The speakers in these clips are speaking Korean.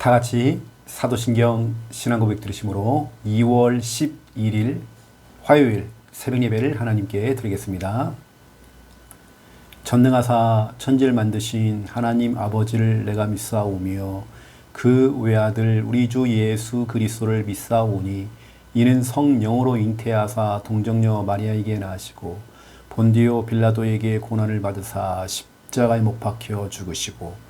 다 같이 사도신경 신앙고백 들으심으로 2월 11일 화요일 새벽 예배를 하나님께 드리겠습니다. 전능하사 천지를 만드신 하나님 아버지를 내가 믿사오며 그 외아들 우리 주 예수 그리스도를 믿사오니 이는 성령으로 잉태하사 동정녀 마리아에게 나시고 본디오 빌라도에게 고난을 받으사 십자가에 못 박혀 죽으시고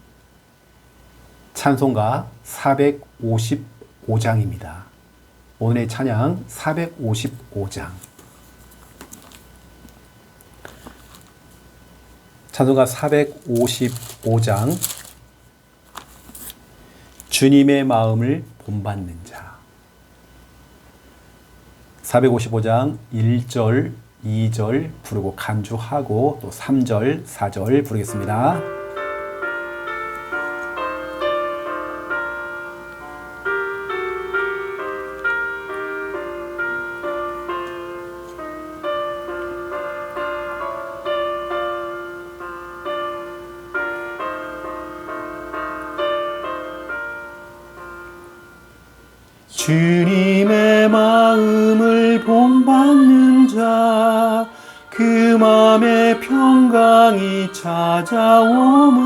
찬송가 455장입니다. 오늘의 찬양 455장. 찬송가 455장. 주님의 마음을 본받는 자. 455장 1절, 2절 부르고 간주하고 또 3절, 4절 부르겠습니다. 주님의 마음을 본받는 자, 그 맘에 평강이 찾아오면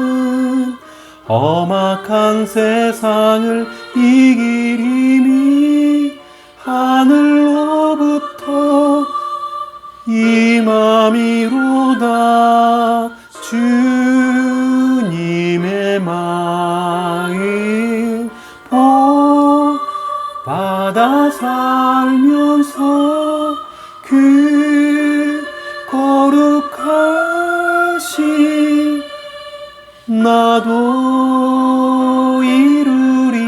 험악한 세상을 힘 나도 이루리.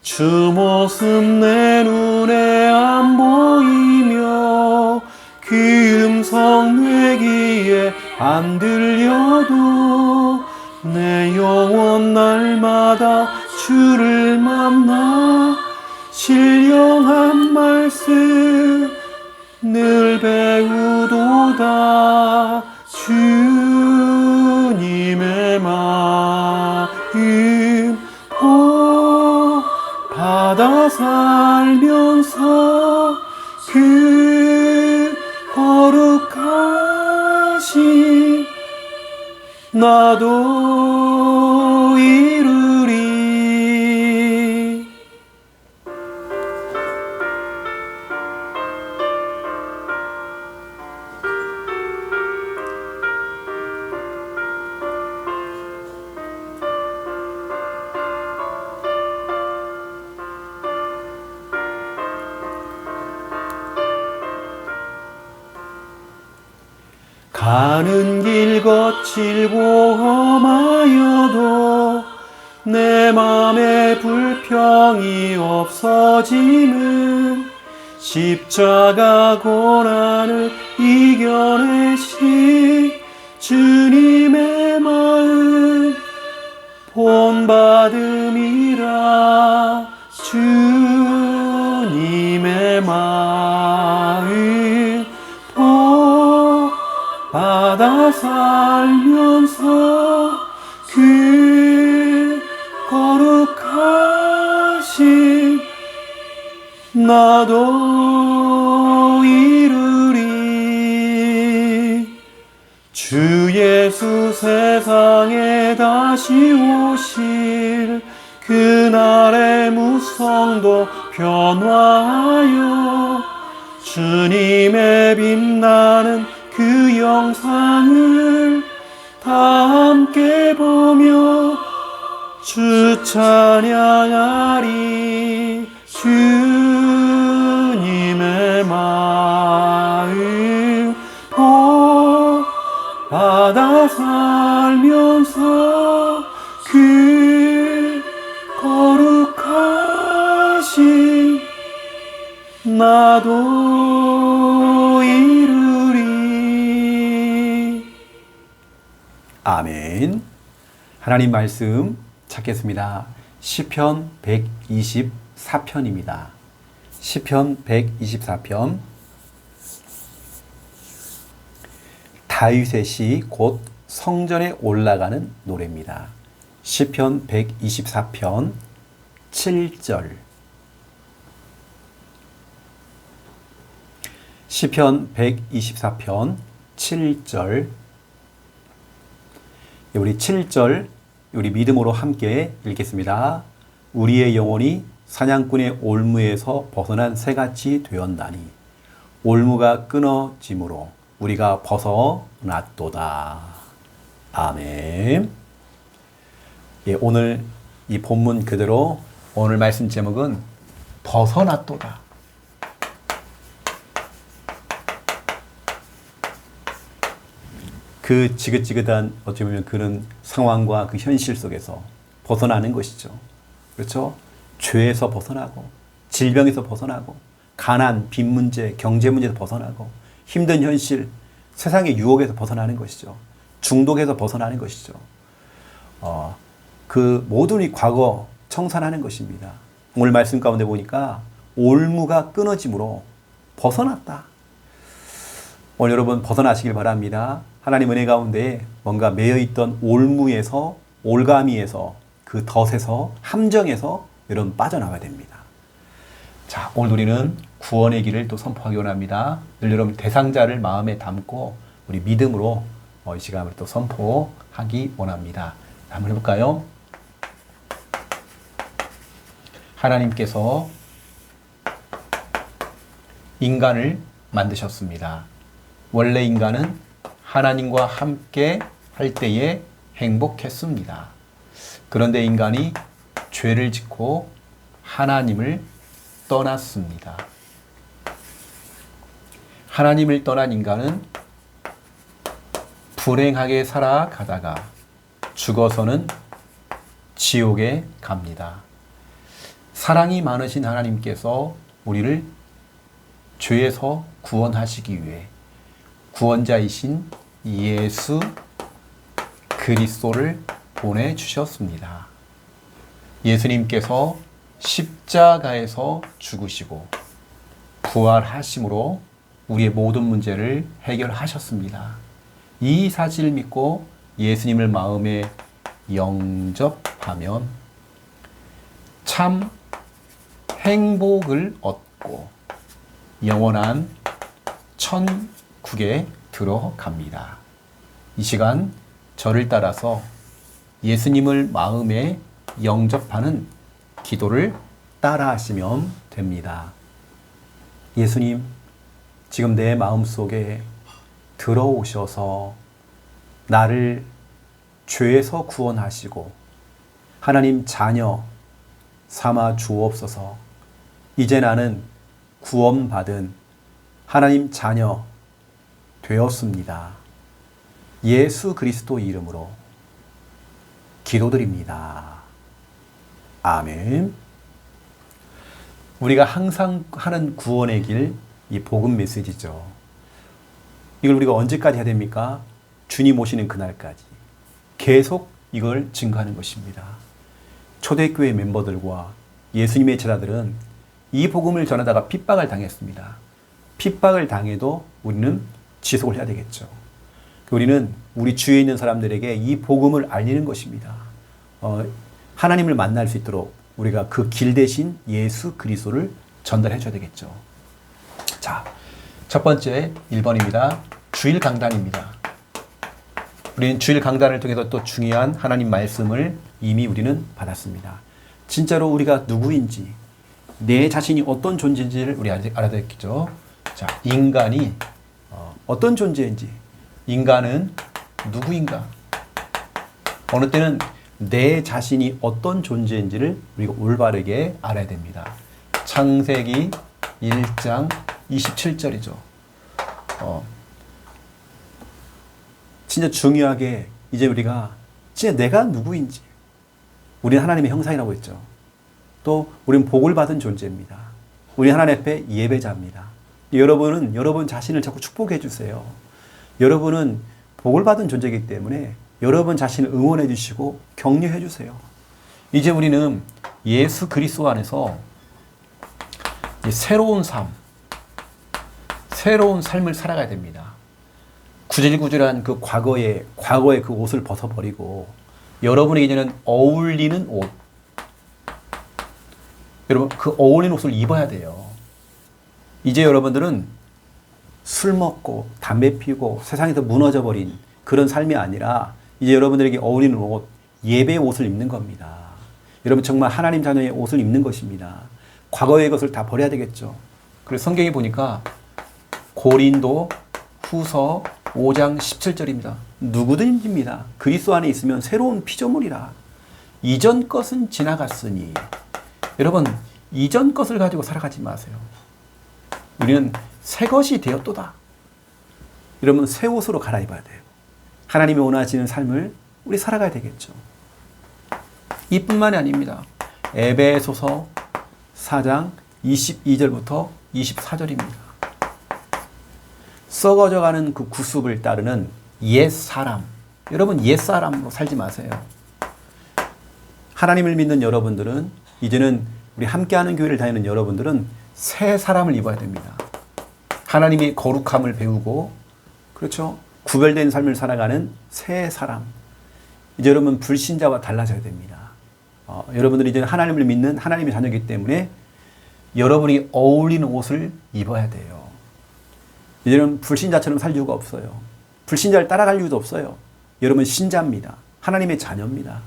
주 모습 내 눈에 안 보이며 그 음성 내 귀에 안 들려도 내 영혼 날마다 주를 만나 신령한 말씀 늘 배우도다 살면서 그 거룩하신 나도 가는 길 거칠고 험하여도 내 맘에 불평이 없어지는 십자가 고난을 이겨내 살면서 그 거룩하신 나도 이루리. 주 예수 세상에 다시 오실 그날의 무성도 변화하여 주님의 빛나는 영상을 다 함께 보며 주 찬양하리 주님의 마음 보받아 살면서 그 거룩하신 나도 아멘. 하나님 말씀 찾겠습니다. 시편 124편입니다. 시편 124편 다윗의 시 곧 성전에 올라가는 노래입니다. 시편 124편 7절 시편 124편 7절 우리 7절 우리 믿음으로 함께 읽겠습니다. 우리의 영혼이 사냥꾼의 올무에서 벗어난 새같이 되었나니 올무가 끊어짐으로 우리가 벗어났도다. 아멘. 예, 오늘 이 본문 그대로 오늘 말씀 제목은 벗어났도다. 그 지긋지긋한 어찌 보면 그런 상황과 그 현실 속에서 벗어나는 것이죠. 그렇죠? 죄에서 벗어나고 질병에서 벗어나고 가난, 빚 문제, 경제 문제에서 벗어나고 힘든 현실, 세상의 유혹에서 벗어나는 것이죠. 중독에서 벗어나는 것이죠. 어, 그 모든 이 과거 청산하는 것입니다. 오늘 말씀 가운데 보니까 올무가 끊어짐으로 벗어났다. 오늘 여러분 벗어나시길 바랍니다. 하나님 은혜 가운데 뭔가 매여 있던 올무에서 올가미에서 그 덫에서 함정에서 여러분 빠져나가야 됩니다. 자, 오늘 우리는 구원의 길을 또 선포하기 원합니다. 늘 여러분 대상자를 마음에 담고 우리 믿음으로 어, 이 시간을 또 선포하기 원합니다. 한번 해볼까요? 하나님께서 인간을 만드셨습니다. 원래 인간은 하나님과 함께 할 때에 행복했습니다. 그런데 인간이 죄를 짓고 하나님을 떠났습니다. 하나님을 떠난 인간은 불행하게 살아가다가 죽어서는 지옥에 갑니다. 사랑이 많으신 하나님께서 우리를 죄에서 구원하시기 위해 구원자이신 예수 그리스도를 보내주셨습니다. 예수님께서 십자가에서 죽으시고 부활하심으로 우리의 모든 문제를 해결하셨습니다. 이 사실을 믿고 예수님을 마음에 영접하면 참 행복을 얻고 영원한 천 국에 들어갑니다. 이 시간 저를 따라서 예수님을 마음에 영접하는 기도를 따라 하시면 됩니다. 예수님, 지금 내 마음 속에 들어오셔서 나를 죄에서 구원하시고 하나님 자녀 삼아 주옵소서. 이제 나는 구원받은 하나님 자녀 되었습니다. 예수 그리스도 이름으로 기도드립니다. 아멘. 우리가 항상 하는 구원의 길, 이 복음 메시지죠. 이걸 우리가 언제까지 해야 됩니까? 주님 오시는 그날까지. 계속 이걸 증거하는 것입니다. 초대교회 멤버들과 예수님의 제자들은 이 복음을 전하다가 핍박을 당했습니다. 핍박을 당해도 우리는 지속을 해야 되겠죠. 우리는 우리 주위에 있는 사람들에게 이 복음을 알리는 것입니다. 어, 하나님을 만날 수 있도록 우리가 그 길 대신 예수 그리스도를 전달해 줘야 되겠죠. 자, 첫 번째 1번입니다. 주일 강단입니다. 우리는 주일 강단을 통해서 또 중요한 하나님 말씀을 이미 우리는 받았습니다. 진짜로 우리가 누구인지, 내 자신이 어떤 존재인지를 우리 알아야 되겠죠. 자, 인간이 어, 떤 존재인지, 인간은 누구인가? 어느 때는 내 자신이 어떤 존재인지를 우리가 올바르게 알아야 됩니다. 창세기 1장 27절이죠. 어, 진짜 중요하게 이제 우리가 진짜 내가 누구인지 우리는 하나님의 형상이라고 했죠. 또 우리는 복을 받은 존재입니다. 우리 하나님 앞에 예배자입니다. 여러분은 여러분 자신을 자꾸 축복해 주세요. 여러분은 복을 받은 존재이기 때문에 여러분 자신을 응원해 주시고 격려해 주세요. 이제 우리는 예수 그리스도 안에서 새로운 삶, 새로운 삶을 살아가야 됩니다. 구질구질한 그 과거의 과거의 그 옷을 벗어버리고 여러분에게 이제는 어울리는 옷. 여러분 그 어울리는 옷을 입어야 돼요. 이제 여러분들은 술 먹고 담배 피고 세상에서 무너져 버린 그런 삶이 아니라 이제 여러분들에게 어울리는 옷, 예배의 옷을 입는 겁니다. 여러분 정말 하나님 자녀의 옷을 입는 것입니다. 과거의 것을 다 버려야 되겠죠. 그래서 성경에 보니까 고린도 후서 5장 17절입니다. 누구든지입니다. 그리스도 안에 있으면 새로운 피조물이라. 이전 것은 지나갔으니. 여러분, 이전 것을 가지고 살아가지 마세요. 우리는 새 것이 되었도다. 여러분, 새 옷으로 갈아입어야 돼요. 하나님이 원하시는 삶을 우리 살아가야 되겠죠. 이뿐만이 아닙니다. 에베소서 4장 22절부터 24절입니다. 썩어져 가는 그 구습을 따르는 옛 사람. 여러분 옛 사람으로 살지 마세요. 하나님을 믿는 여러분들은 이제는 우리 함께하는 교회를 다니는 여러분들은 새 사람을 입어야 됩니다. 하나님의 거룩함을 배우고 그렇죠. 구별된 삶을 살아가는 새 사람. 이제 여러분 불신자와 달라져야 됩니다. 어, 여러분들이 이제 하나님을 믿는 하나님의 자녀이기 때문에 여러분이 어울리는 옷을 입어야 돼요. 이제는 불신자처럼 살 이유가 없어요. 불신자를 따라갈 이유도 없어요. 여러분 신자입니다. 하나님의 자녀입니다.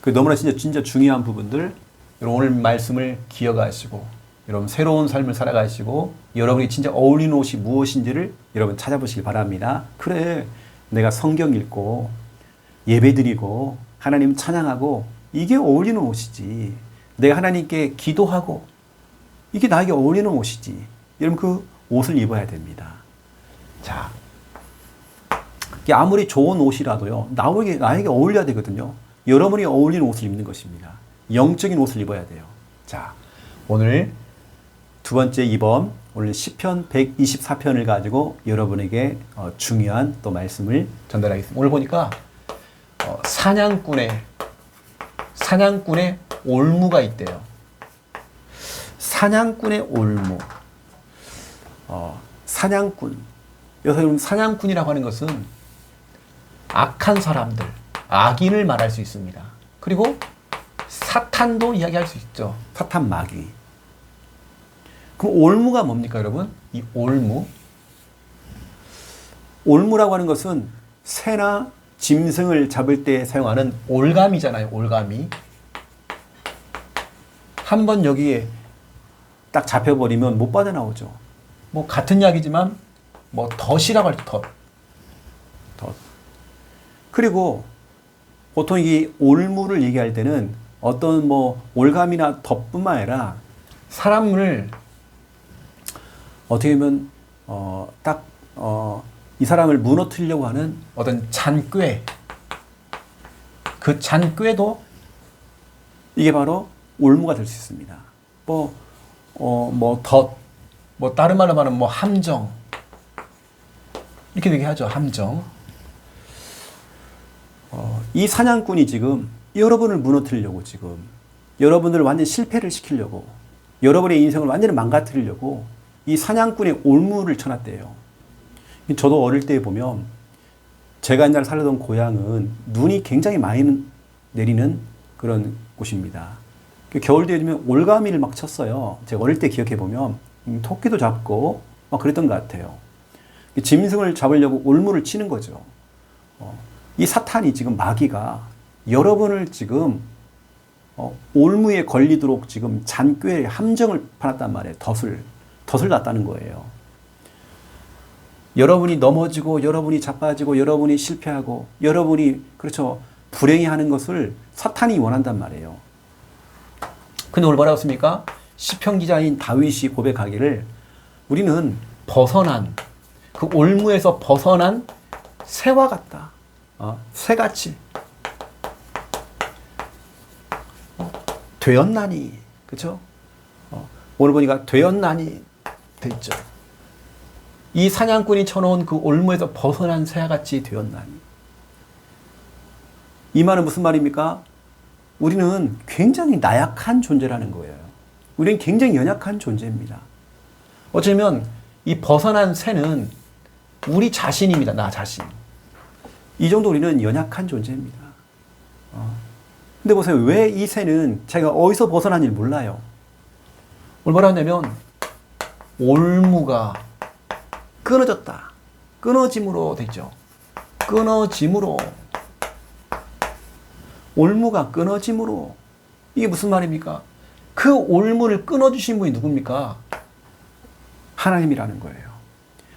그 너무나 진짜 진짜 중요한 부분들 오늘 말씀을 기억하시고 여러분 새로운 삶을 살아가시고 여러분이 진짜 어울리는 옷이 무엇인지를 여러분 찾아보시기 바랍니다. 그래 내가 성경 읽고 예배드리고 하나님 찬양하고 이게 어울리는 옷이지. 내가 하나님께 기도하고 이게 나에게 어울리는 옷이지. 여러분 그 옷을 입어야 됩니다. 자, 아무리 좋은 옷이라도요, 나에게, 나에게 어울려야 되거든요. 여러분이 어울리는 옷을 입는 것입니다. 영적인 옷을 입어야 돼요. 자, 오늘 두 번째 이번 오늘 시편 124편을 가지고 여러분에게 어, 중요한 또 말씀을 전달하겠습니다. 오늘 보니까 어, 사냥꾼의 사냥꾼의 올무가 있대요. 사냥꾼의 올무. 어, 사냥꾼. 여기서 사냥꾼이라고 하는 것은 악한 사람들, 악인을 말할 수 있습니다. 그리고 사탄도 이야기할 수 있죠. 사탄 마귀. 그럼 올무가 뭡니까, 여러분? 이 올무. 올무라고 하는 것은 새나 짐승을 잡을 때 사용하는 올감이잖아요, 올감이. 한 번 여기에 딱 잡혀버리면 못 빠져나오죠. 뭐 같은 약이지만 뭐 덫이라고 할때 덫. 덫. 그리고 보통 이 올무를 얘기할 때는 어떤 뭐 올감이나 덫뿐만 아니라 사람을 어떻게 보면 어 딱 어 이 사람을 무너뜨리려고 하는 어떤 잔꾀 그 잔꾀도 이게 바로 올무가 될 수 있습니다. 뭐 어, 뭐 덫, 뭐 다른 말로 말하면 뭐 함정 이렇게 얘기하죠. 함정. 어, 이 사냥꾼이 지금 여러분을 무너뜨리려고 지금 여러분들을 완전 실패를 시키려고 여러분의 인생을 완전히 망가뜨리려고 이 사냥꾼의 올무를 쳐놨대요. 저도 어릴 때 보면 제가 옛날 살던 고향은 눈이 굉장히 많이 내리는 그런 곳입니다. 그 겨울 되면 올가미를 막 쳤어요. 제가 어릴 때 기억해 보면 음, 토끼도 잡고 막 그랬던 것 같아요. 짐승을 잡으려고 올무를 치는 거죠. 어, 이 사탄이 지금 마귀가 여러분을 지금 어, 올무에 걸리도록 지금 잔꾀 함정을 파놨단 말이에요. 덫을 덫을 놨다는 거예요. 여러분이 넘어지고 여러분이 자빠지고 여러분이 실패하고 여러분이 그렇죠 불행히 하는 것을 사탄이 원한단 말이에요. 근데 오늘 뭐라고 씁니까? 시편 기자인 다윗이 고백하기를 우리는 벗어난 그 올무에서 벗어난 새와 같다. 어, 새같이 어, 되었나니 그렇죠? 어, 오늘 보니까 되었나니 됐죠. 이 사냥꾼이 쳐놓은 그 올무에서 벗어난 새같이 되었나니. 이 말은 무슨 말입니까? 우리는 굉장히 나약한 존재라는 거예요. 우리는 굉장히 연약한 존재입니다. 어쩌면 이 벗어난 새는 우리 자신입니다. 나 자신. 이 정도 우리는 연약한 존재입니다. 어. 근데 보세요. 왜 이 새는 자기가 어디서 벗어난지 몰라요. 얼마나 하냐면 올무가 끊어졌다. 끊어짐으로 되죠. 끊어짐으로. 올무가 끊어짐으로. 이게 무슨 말입니까? 그 올무를 끊어주신 분이 누굽니까? 하나님이라는 거예요.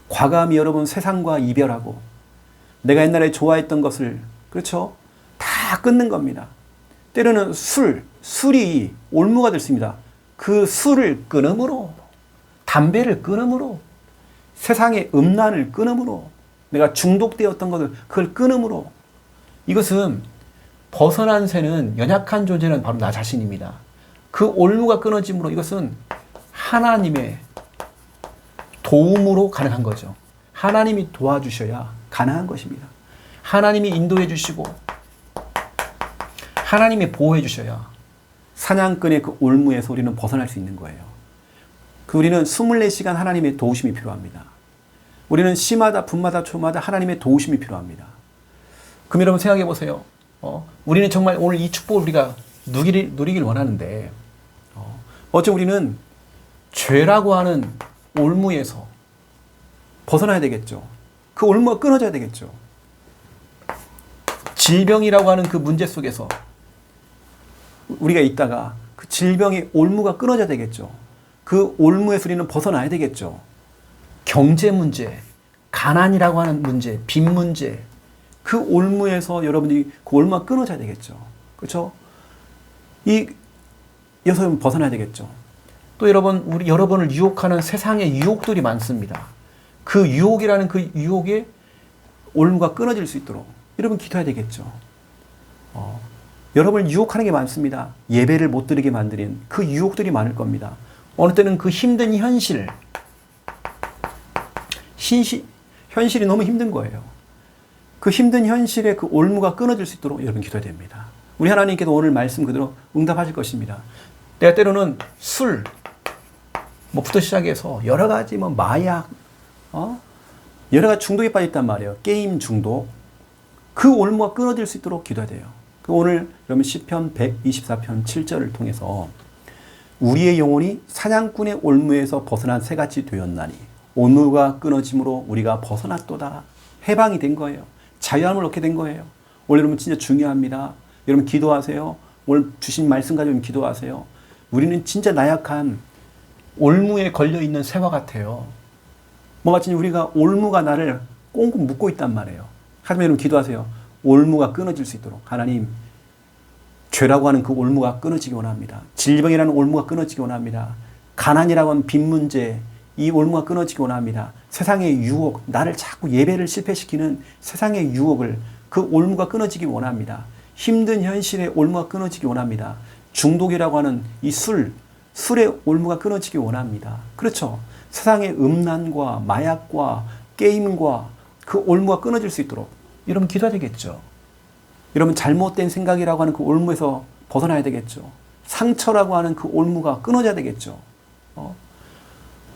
과감히 여러분 세상과 이별하고 내가 옛날에 좋아했던 것을 그렇죠? 다 끊는 겁니다. 때로는 술, 술이 올무가 됐습니다. 그 술을 끊음으로 담배를 끊음으로 세상의 음란을 끊음으로 내가 중독되었던 것을 그걸 끊음으로 이것은 벗어난 새는 연약한 존재는 바로 나 자신입니다. 그 올무가 끊어짐으로 이것은 하나님의 도움으로 가능한 거죠. 하나님이 도와주셔야 가능한 것입니다. 하나님이 인도해 주시고 하나님이 보호해 주셔야 사냥꾼의 그 올무에서 우리는 벗어날 수 있는 거예요. 그 우리는 24시간 하나님의 도우심이 필요합니다. 우리는 시마다 분마다 초마다 하나님의 도우심이 필요합니다. 그럼 여러분 생각해 보세요. 어, 우리는 정말 오늘 이 축복을 우리가 누리길, 누리길 원하는데 어, 어째 우리는 죄라고 하는 올무에서 벗어나야 되겠죠. 그 올무가 끊어져야 되겠죠. 질병이라고 하는 그 문제 속에서 우리가 있다가 그 질병의 올무가 끊어져야 되겠죠. 그 올무에서 우리는 벗어나야 되겠죠. 경제 문제, 가난이라고 하는 문제, 빚 문제, 그 올무에서 여러분들이 그 올무가 끊어져야 되겠죠. 그렇죠? 이 여섯 벗어나야 되겠죠. 또 여러분 우리 여러분을 유혹하는 세상의 유혹들이 많습니다. 그 유혹이라는 그 유혹에 올무가 끊어질 수 있도록 여러분 기도해야 되겠죠. 어, 여러분을 유혹하는 게 많습니다. 예배를 못 드리게 만드는 그 유혹들이 많을 겁니다. 어느 때는 그 힘든 현실, 신시, 현실이 너무 힘든 거예요. 그 힘든 현실에 그 올무가 끊어질 수 있도록 여러분 기도해야 됩니다. 우리 하나님께도 오늘 말씀 그대로 응답하실 것입니다. 내가 때로는 술, 뭐부터 시작해서 여러 가지 뭐 마약, 어? 여러 가지 중독에 빠졌단 말이에요. 게임 중독. 그 올무가 끊어질 수 있도록 기도해야 돼요. 그 오늘 여러분 시편 124편 7절을 통해서 우리의 영혼이 사냥꾼의 올무에서 벗어난 새같이 되었나니 올무가 끊어짐으로 우리가 벗어났도다. 해방이 된 거예요. 자유함을 얻게 된 거예요. 오늘 여러분 진짜 중요합니다. 여러분 기도하세요. 오늘 주신 말씀 가지고 기도하세요. 우리는 진짜 나약한 올무에 걸려 있는 새와 같아요. 뭐 마치 우리가 올무가 나를 꽁꽁 묶고 있단 말이에요. 하지만 여러분 기도하세요. 올무가 끊어질 수 있도록 하나님 죄라고 하는 그 올무가 끊어지기 원합니다. 질병이라는 올무가 끊어지기 원합니다. 가난이라고 하는 빚 문제 이 올무가 끊어지기 원합니다. 세상의 유혹 나를 자꾸 예배를 실패시키는 세상의 유혹을 그 올무가 끊어지기 원합니다. 힘든 현실의 올무가 끊어지기 원합니다. 중독이라고 하는 이 술, 술의 올무가 끊어지기 원합니다. 그렇죠. 세상의 음란과 마약과 게임과 그 올무가 끊어질 수 있도록 여러분 기도해야 되겠죠. 여러분 잘못된 생각이라고 하는 그 올무에서 벗어나야 되겠죠. 상처라고 하는 그 올무가 끊어져야 되겠죠. 어?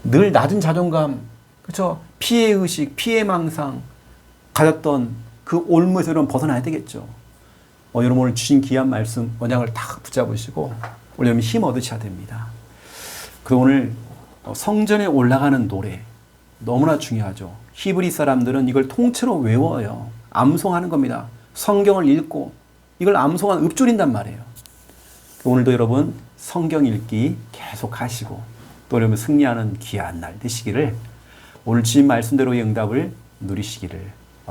늘 낮은 자존감, 그렇죠? 피해 의식, 피해 망상 가졌던 그 올무에서 여러분 벗어나야 되겠죠. 어, 여러분 오늘 주신 귀한 말씀 원양을 딱 붙잡으시고 오늘 여러분 힘 얻으셔야 됩니다. 그리고 오늘 성전에 올라가는 노래 너무나 중요하죠. 히브리 사람들은 이걸 통째로 외워요. 암송하는 겁니다. 성경을 읽고 이걸 암송한 읊조린단 말이에요. 오늘도 여러분 성경 읽기 계속 하시고 또 여러분 승리하는 귀한 날 되시기를 오늘 주신 말씀대로의 응답을 누리시기를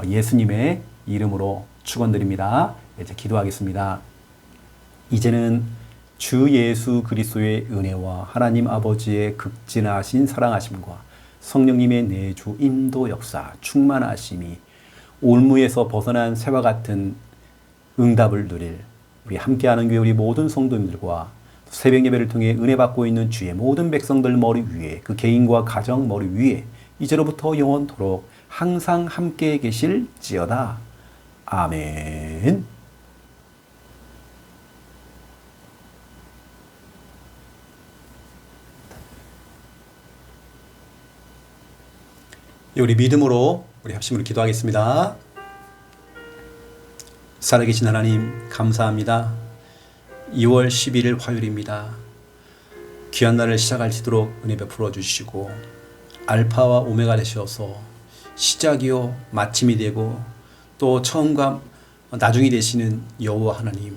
예수님의 이름으로 축원드립니다. 이제 기도하겠습니다. 이제는 주 예수 그리스도의 은혜와 하나님 아버지의 극진하신 사랑하심과 성령님의 내주 인도 역사 충만하심이 올무에서 벗어난 새와 같은 응답을 누릴 우리 함께하는 교회 우리 모든 성도님들과 새벽 예배를 통해 은혜 받고 있는 주의 모든 백성들 머리 위에 그 개인과 가정 머리 위에 이제로부터 영원토록 항상 함께 계실지어다. 아멘. 우리 믿음으로 우리 합심으로 기도하겠습니다. 살아계신 하나님 감사합니다. 2월 11일 화요일입니다. 귀한 날을 시작할 수 있도록 은혜 베풀어 주시고 알파와 오메가 되셔서 시작이요 마침이 되고 또 처음과 나중이 되시는 여호와 하나님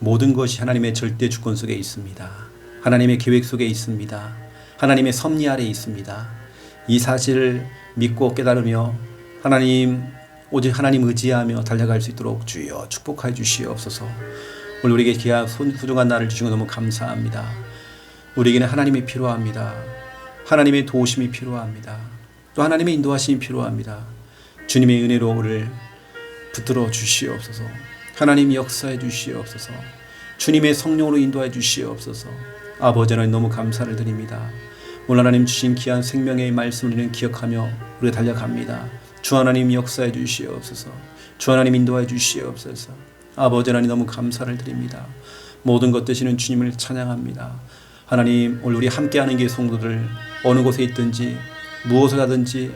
모든 것이 하나님의 절대 주권 속에 있습니다. 하나님의 계획 속에 있습니다. 하나님의 섭리 아래 있습니다. 이 사실을 믿고 깨달으며 하나님 오직 하나님 의지하며 달려갈 수 있도록 주여 축복하여 주시옵소서. 오늘 우리에게 귀한 소중한 날을 주신 것 너무 감사합니다. 우리에게는 하나님이 필요합니다. 하나님의 도우심이 필요합니다. 또 하나님의 인도하심이 필요합니다. 주님의 은혜로 우리를 붙들어 주시옵소서. 하나님 역사해 주시옵소서. 주님의 성령으로 인도해 주시옵소서. 아버지 하나님 너무 감사를 드립니다. 오늘 하나님 주신 귀한 생명의 말씀을 기억하며 우리가 달려갑니다. 주 하나님 역사해 주시옵소서. 주 하나님 인도해 주시옵소서. 아버지 하나님 너무 감사를 드립니다. 모든 것 되시는 주님을 찬양합니다. 하나님 오늘 우리 함께하는 게 성도들 어느 곳에 있든지 무엇을 하든지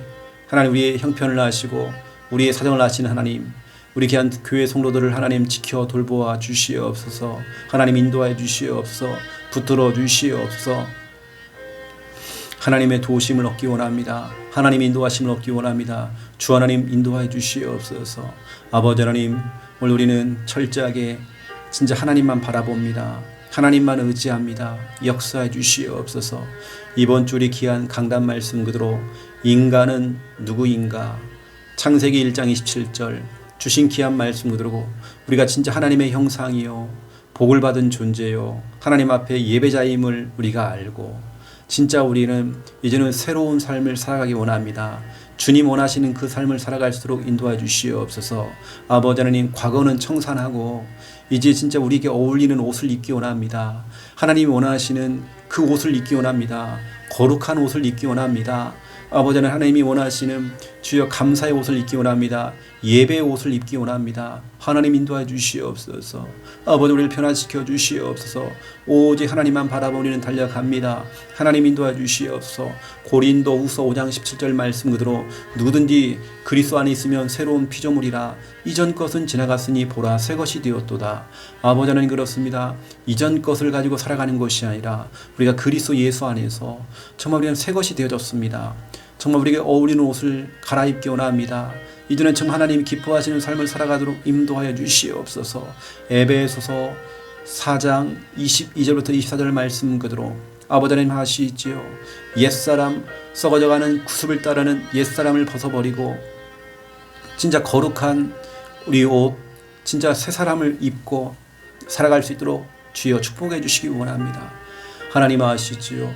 하나님 우리의 형편을 아시고 우리의 사정을 아시는 하나님 우리 귀한 교회 성도들을 하나님 지켜 돌보아 주시옵소서 하나님 인도하여 주시옵소서 붙들어 주시옵소서 하나님의 도우심을 얻기 원합니다. 하나님 인도하심을 얻기 원합니다. 주 하나님 인도하여 주시옵소서. 아버지 하나님, 오늘 우리는 철저하게 진짜 하나님만 바라봅니다. 하나님만 의지합니다. 역사해 주시옵소서. 이번 주 우리 귀한 강단 말씀 그대로 인간은 누구인가? 창세기 1장 27절 주신 귀한 말씀 그대로 우리가 진짜 하나님의 형상이요 복을 받은 존재요 하나님 앞에 예배자임을 우리가 알고 진짜 우리는 이제는 새로운 삶을 살아가기 원합니다. 주님 원하시는 그 삶을 살아갈수록 인도해 주시옵소서. 아버지 하나님 과거는 청산하고 이제 진짜 우리에게 어울리는 옷을 입기 원합니다. 하나님이 원하시는 그 옷을 입기 원합니다. 거룩한 옷을 입기 원합니다. 아버지는 하나님이 원하시는 주여 감사의 옷을 입기 원합니다. 예배의 옷을 입기 원합니다. 하나님 인도해 주시옵소서. 아버지 우리를 변화시켜 주시옵소서. 오직 하나님만 바라보는 달려갑니다. 하나님 인도해 주시옵소서. 고린도 후서 5장 17절 말씀 그대로 누구든지 그리스도 안에 있으면 새로운 피조물이라 이전 것은 지나갔으니 보라 새 것이 되었도다. 아버지 하나님 그렇습니다. 이전 것을 가지고 살아가는 것이 아니라 우리가 그리스도 예수 안에서 정말 우리는 새 것이 되어졌습니다. 정말 우리에게 어울리는 옷을 갈아입기 원합니다. 이제는 정말 하나님 기뻐하시는 삶을 살아가도록 인도하여 주시옵소서. 에베소서 4장 22절부터 24절 말씀 그대로 아버지 하나님 하시지요. 옛사람 썩어져가는 구습을 따르는 옛사람을 벗어버리고 진짜 거룩한 우리 옷 진짜 새 사람을 입고 살아갈 수 있도록 주여 축복해 주시기 원합니다. 하나님 아시지요.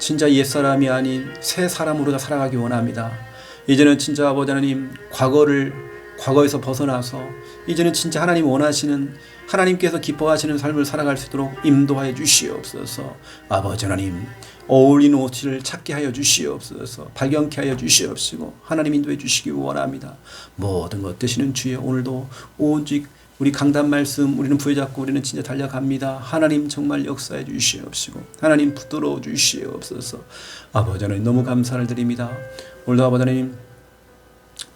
진짜 옛사람이 아닌 새 사람으로 살아가기 원합니다. 이제는 진짜 아버지 하나님 과거를 과거에서 벗어나서 이제는 진짜 하나님 원하시는 하나님께서 기뻐하시는 삶을 살아갈 수 있도록 인도하여 주시옵소서. 아버지 하나님 어울리는 옷을 찾게 하여 주시옵소서. 발견케 하여 주시옵시고 하나님 인도해 주시기 원합니다. 모든 것 되시는 주의 오늘도 오직 우리 강단 말씀 우리는 부여잡고 우리는 진짜 달려갑니다. 하나님 정말 역사해 주시옵시고 하나님 붙들어 주시옵소서. 아버지 하나님 너무 감사를 드립니다. 오늘도 아버지 하나님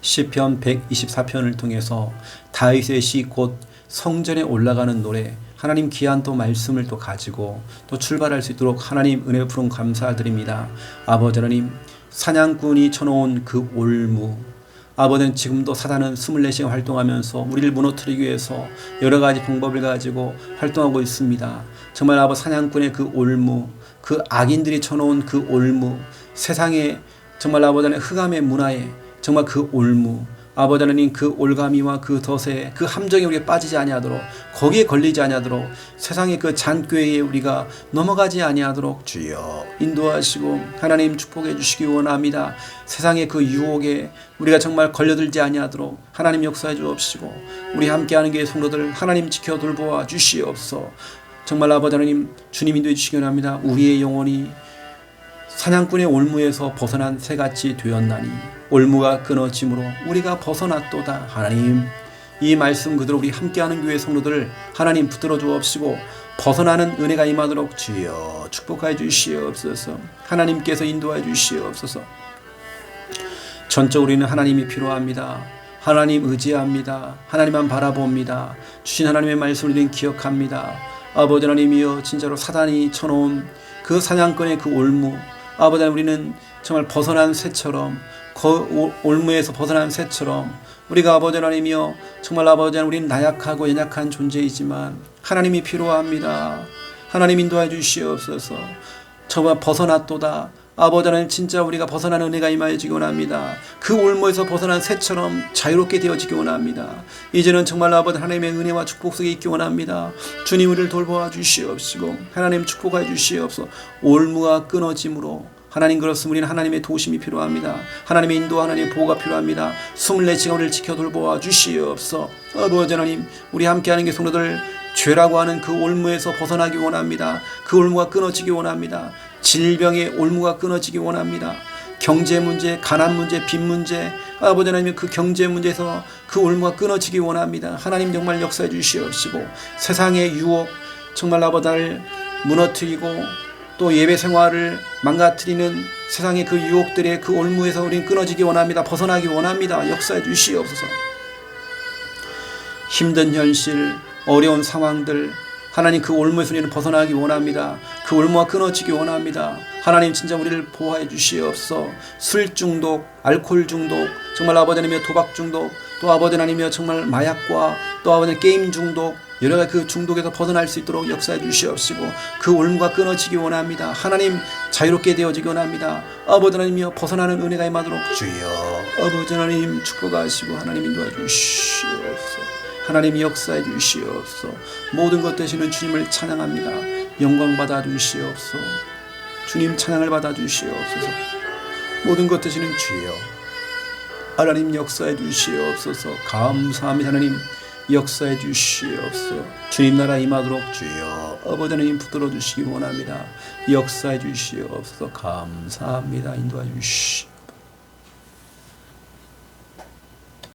시편 124편을 통해서 다윗의 시 곧 성전에 올라가는 노래 하나님 귀한 또 말씀을 또 가지고 또 출발할 수 있도록 하나님 은혜 푸른 감사드립니다. 아버지 하나님 사냥꾼이 쳐놓은 그 올무 아버지는 지금도 사단은 24시간 활동하면서 우리를 무너뜨리기 위해서 여러 가지 방법을 가지고 활동하고 있습니다. 정말 아버지 사냥꾼의 그 올무, 그 악인들이 쳐놓은 그 올무, 세상에 정말 아버지는 흑암의 문화에 정말 그 올무, 아버지 하나님 그 올가미와 그 덫에 그 함정에 우리가 빠지지 아니하도록 거기에 걸리지 아니하도록 세상의 그 잔꾀에 우리가 넘어가지 아니하도록 주여 인도하시고 하나님 축복해 주시기 원합니다. 세상의 그 유혹에 우리가 정말 걸려들지 아니하도록 하나님 역사해 주옵시고 우리 함께하는 게 성도들 하나님 지켜 돌보아 주시옵소서. 정말 아버지 하나님 주님 인도해 주시기 원합니다. 우리의 영혼이 사냥꾼의 올무에서 벗어난 새같이 되었나니 올무가 끊어짐으로 우리가 벗어났도다 하나님 이 말씀 그대로 우리 함께하는 교회 성도들 하나님 붙들어 주옵시고 벗어나는 은혜가 임하도록 주여 축복하여 주시옵소서 하나님께서 인도하여 주시옵소서 전적으로 우리는 하나님이 필요합니다. 하나님 의지합니다. 하나님만 바라봅니다. 주신 하나님의 말씀을 우리는 기억합니다. 아버지 하나님이여 진짜로 사단이 쳐놓은 그 사냥꾼의 그 올무 아버지 우리는 정말 벗어난 새처럼 거, 올- 올무에서 벗어난 새처럼 우리가 아버지 하나님이여 정말 아버지 하나님 우리는 나약하고 연약한 존재이지만 하나님이 필요합니다. 하나님 인도해 주시옵소서. 정말 벗어났도다. 아버지 하나님 진짜 우리가 벗어나는 은혜가 임하여지기 원합니다. 그 올무에서 벗어난 새처럼 자유롭게 되어지기 원합니다. 이제는 정말 아버지 하나님의 은혜와 축복 속에 있기 원합니다. 주님 우리를 돌보아 주시옵시고 하나님 축복하여 주시옵소. 올무가 끊어짐으로 하나님 그렇습니다. 우리는 하나님의 도심이 필요합니다. 하나님의 인도, 하나님의 보호가 필요합니다. 24시간 우리를 지켜 돌보아 주시옵소. 아버지 하나님, 우리 함께하는 게 성도들 죄라고 하는 그 올무에서 벗어나기 원합니다. 그 올무가 끊어지기 원합니다. 질병의 올무가 끊어지기 원합니다. 경제 문제, 가난 문제, 빚 문제, 아버지 하나님 그 경제 문제에서 그 올무가 끊어지기 원합니다. 하나님 정말 역사해 주시옵시고 세상의 유혹 정말 아버지 날 무너뜨리고 또 예배 생활을 망가뜨리는 세상의 그 유혹들의 그 올무에서 우리는 끊어지기 원합니다. 벗어나기 원합니다. 역사해 주시옵소서. 힘든 현실, 어려운 상황들, 하나님 그 올무에서 우리는 벗어나기 원합니다. 그 올무가 끊어지기 원합니다. 하나님 진짜 우리를 보호해 주시옵소. 술 중독, 알코올 중독, 정말 아버지 하나님의 도박 중독, 또 아버지 하나님의 정말 마약과 또 아버지 게임 중독, 여러 가지 그 중독에서 벗어날 수 있도록 역사해 주시옵시고 그 올무가 끊어지기 원합니다. 하나님 자유롭게 되어지기 원합니다. 아버지 하나님이여 벗어나는 은혜가 임하도록 주여 아버지 하나님 축복하시고 하나님 인도해 주시옵소서. 하나님 역사해 주시옵소. 모든 것 되시는 주님을 찬양합니다. 영광 받아 주시옵소. 주님 찬양을 받아 주시옵소서. 모든 것 되시는 주여. 하나님 역사해 주시옵소서. 감사합니다. 하나님 역사해 주시옵소서. 주님 나라 임하도록 주여. 아버지 하나님 붙들어 주시기 원합니다. 역사해 주시옵소서. 감사합니다. 인도해 주시.